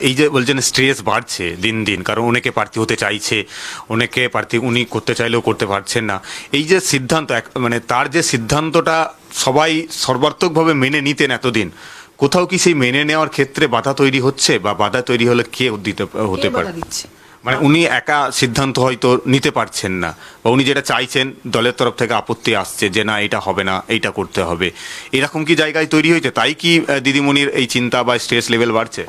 এই যে বলছেন স্ট্রেস বাড়ছে দিন দিন কারণ অনেকে প্রার্থী হতে চাইছে অনেকে প্রার্থী উনি করতে চাইলেও করতে পারছেন না। এই যে সিদ্ধান্ত এক- মানে তার যে সিদ্ধান্তটা সবাই সর্বাত্মকভাবে মেনে নিতেন এতদিন কোথাও কি সেই মেনে নেওয়ার ক্ষেত্রে বাধা তৈরি হচ্ছে? বা বাধা তৈরি হলে কে দিতে হতে পারে? মানে উনি একা সিদ্ধান্ত হয়তো নিতে পারছেন না বা উনি যেটা চাইছেন দলের তরফ থেকে আপত্তি আসছে যে না এটা হবে না এইটা করতে হবে। এরকম কি জায়গায় তৈরি হয়েছে? তাই কি দিদিমণির এই চিন্তা বা স্ট্রেস লেভেল বাড়ছে?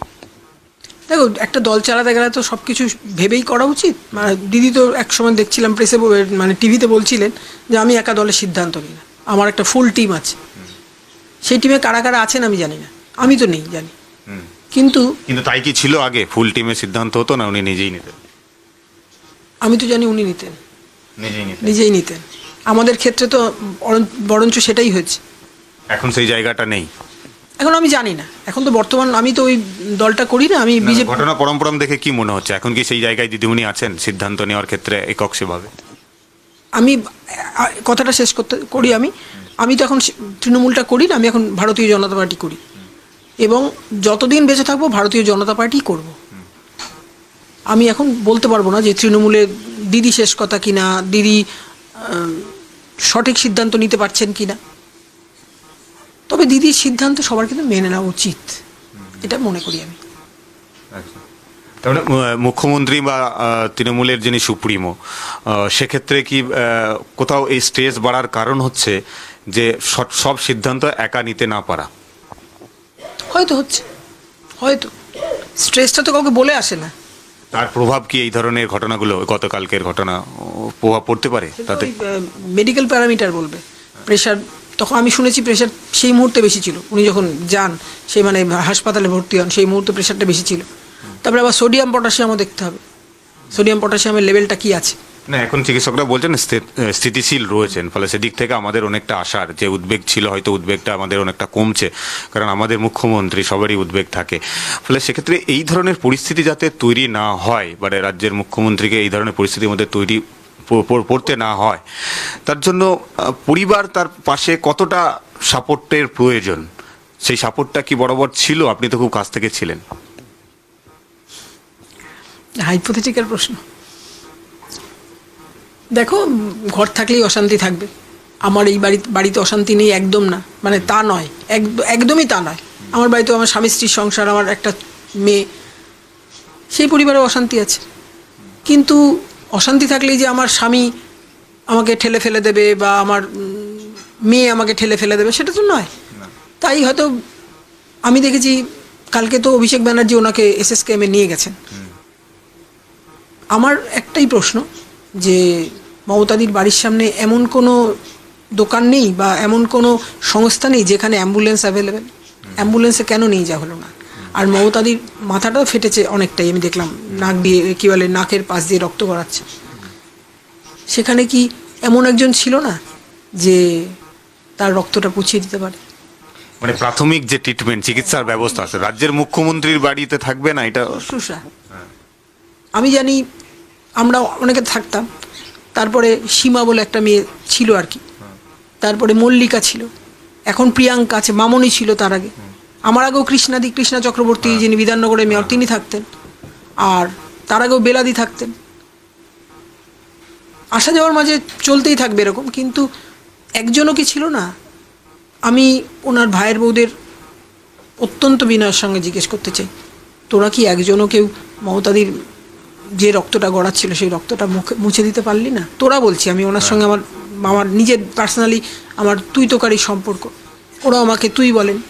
দেখো একটা দল চালাতে গেলে তো সব কিছু ভেবেই করা উচিত। মানে দিদি তো এক সময় দেখছিলাম প্রেসে মানে টিভিতে বলছিলেন যে আমি একা দলের সিদ্ধান্ত নিই না। আমার একটা ফুল টিম আছে। সেই টিমে কারা কারা আছেন আমি জানি না। আমি তো নেই জানি। কিন্তু কিন্তু তাই কি ছিল আগে? ফুল টিমের সিদ্ধান্ত হতো না উনি নিজেই নিতেন? আমি তো জানি উনি নিতেন। নিজেই নিতেন। আমাদের ক্ষেত্রে তো বরং- বরঞ্চ সেটাই হয়েছে। এখন সেই জায়গাটা নেই। এখন আমি জানি না। এখন তো বর্তমান আমি তো ওই দলটা করি না আমি বিজেপি ঘটনা পরম্পরম দেখে কি মনে হচ্ছে? এখন কি সেই জায়গায় দিদিমণি আছেন সিদ্ধান্ত নেওয়ার ক্ষেত্রে একক সেভাবে? আমি কথাটা শেষ করতে করি আমি। আমি তো এখন তৃণমূলটা করি না আমি এখন ভারতীয় জনতা পার্টি করি। এবং যতদিন বেঁচে থাকব ভারতীয় জনতা পার্টি করব। আমি এখন বলতে পারব না যে তৃণমূলে দিদি শেষ কথা কিনা দিদি সঠিক সিদ্ধান্ত নিতে পারছেন কিনা। তবে দিদির সিদ্ধান্ত সবার কিন্তু মেনে নেওয়া উচিত। এটা মনে করি আমি। তাহলে মুখ্যমন্ত্রী বা তৃণমূলের যিনি সুপ্রিমো সেক্ষেত্রে কি কোথাও এই স্ট্রেস বাড়ার কারণ হচ্ছে যে সব- সব সিদ্ধান্ত একা নিতে না পারা? হয়তো হচ্ছে। হয়তো। স্ট্রেসটা তো কাউকে বলে আসে না। তার প্রভাব কি এই ধরনের ঘটনাগুলো গতকালকের ঘটনা প্রভাব পড়তে পারে? তাতে মেডিকেল প্যারামিটার বলবে। প্রেশার তখন আমি শুনেছি প্রেশার সেই মুহূর্তে বেশি ছিল। উনি যখন যান, সেই মানে হাসপাতালে ভর্তি হন, সেই মুহূর্তে প্রেশারটা বেশি ছিল। তারপরে আবার সোডিয়াম পটাশিয়ামও দেখতে হবে। সোডিয়াম পটাশিয়ামের লেভেলটা কি আছে? না, এখন চিকিৎসকরা বলছেন স্থিতিশীল রয়েছেন, ফলে সেদিক থেকে আমাদের অনেকটা আশার যে উদ্বেগ ছিল, হয়তো উদ্বেগটা আমাদের অনেকটা কমছে, কারণ আমাদের মুখ্যমন্ত্রী সবারই উদ্বেগ থাকে। ফলে সেক্ষেত্রে এই ধরনের পরিস্থিতি যাতে তৈরি না হয় মানে রাজ্যের মুখ্যমন্ত্রীকে এই ধরনের পরিস্থিতির মধ্যে তৈরি পড়তে না হয়। তার জন্য পরিবার তার পাশে কতটা সাপোর্টের প্রয়োজন, সেই সাপোর্টটা কি বরাবর ছিল? আপনি তো খুব কাছ থেকে ছিলেন। হাইপোথেটিক্যাল প্রশ্ন। দেখো, ঘর থাকলেই অশান্তি থাকবে। আমার এই বাড়ি বাড়িতে অশান্তি নেই একদম না। মানে তা নয়। একদ- একদমই তা নয়। আমার বাড়িতে আমার স্বামী স্ত্রীর সংসার, আমার একটা মেয়ে। সেই পরিবারে অশান্তি আছে। কিন্তু অশান্তি থাকলেই যে আমার স্বামী আমাকে ঠেলে ফেলে দেবে বা আমার মেয়ে আমাকে ঠেলে ফেলে দেবে সেটা তো নয়। তাই হয়তো আমি দেখেছি কালকে তো অভিষেক ব্যানার্জি ওনাকে এসএসকেএমে নিয়ে গেছেন। আমার একটাই প্রশ্ন যে মমতাদির বাড়ির সামনে এমন কোনো দোকান নেই বা এমন কোনো সংস্থা নেই যেখানে অ্যাম্বুলেন্স অ্যাভেলেবেল? অ্যাম্বুলেন্সে কেন নিয়ে যাওয়া হলো না? আর মমতাদির মাথাটাও ফেটেছে অনেকটাই আমি দেখলাম। নাক দিয়ে কী বলে নাকের পাশ দিয়ে রক্ত গড়াচ্ছে। সেখানে কি এমন একজন ছিল না যে তার রক্তটা পুছিয়ে দিতে পারে? মানে প্রাথমিক যে ট্রিটমেন্ট চিকিৎসার ব্যবস্থা আছে রাজ্যের মুখ্যমন্ত্রীর বাড়িতে থাকবে না এটা? শুশ্রূষা। আমি জানি আমরা অনেকে থাকতাম তারপরে সীমা বলে একটা মেয়ে ছিল আর কি। তারপরে মল্লিকা ছিল। এখন প্রিয়াঙ্কা আছে মামনি ছিল তার আগে। আমার আগেও কৃষ্ণাদি কৃষ্ণা চক্রবর্তী যিনি বিধাননগরের মেয়র তিনি থাকতেন। আর তার আগেও বেলাদি থাকতেন। আসা যাওয়ার মাঝে চলতেই থাকবে এরকম কিন্তু একজনও কি ছিল না? আমি ওনার ভাইয়ের বউদের অত্যন্ত বিনয়ের সঙ্গে জিজ্ঞেস করতে চাই। তোরা কি একজনও কেউ মমতাদির যে রক্তটা গড়াচ্ছিল সেই রক্তটা মুখে মুছে দিতে পারলি না? তোরা বলছি আমি ওনার সঙ্গে আমার আমার নিজের পার্সোনালি আমার তুই তোকারি সম্পর্ক। ওরা আমাকে তুই বলেন।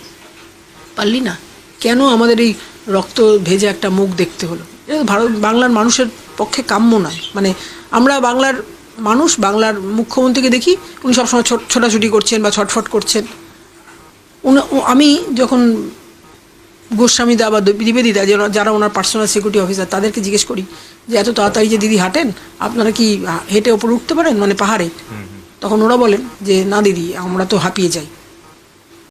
পারলি না? কেন আমাদের এই রক্ত ভেজে একটা মুখ দেখতে হলো? এটা ভারত বাংলার মানুষের পক্ষে কাম্য নয়। মানে আমরা বাংলার মানুষ বাংলার মুখ্যমন্ত্রীকে দেখি উনি সবসময় ছোট ছোটাছুটি করছেন বা ছটফট করছেন। আমি যখন গোস্বামীদা বা দ্বিবেদীদা যারা ওনার পার্সোনাল সিকিউরিটি অফিসার তাদেরকে জিজ্ঞেস করি যে এত তাড়াতাড়ি যে দিদি হাঁটেন আপনারা কি হেঁটে ওপরে উঠতে পারেন? মানে পাহাড়ে। তখন ওরা বলেন যে না দিদি আমরা তো হাঁপিয়ে যাই।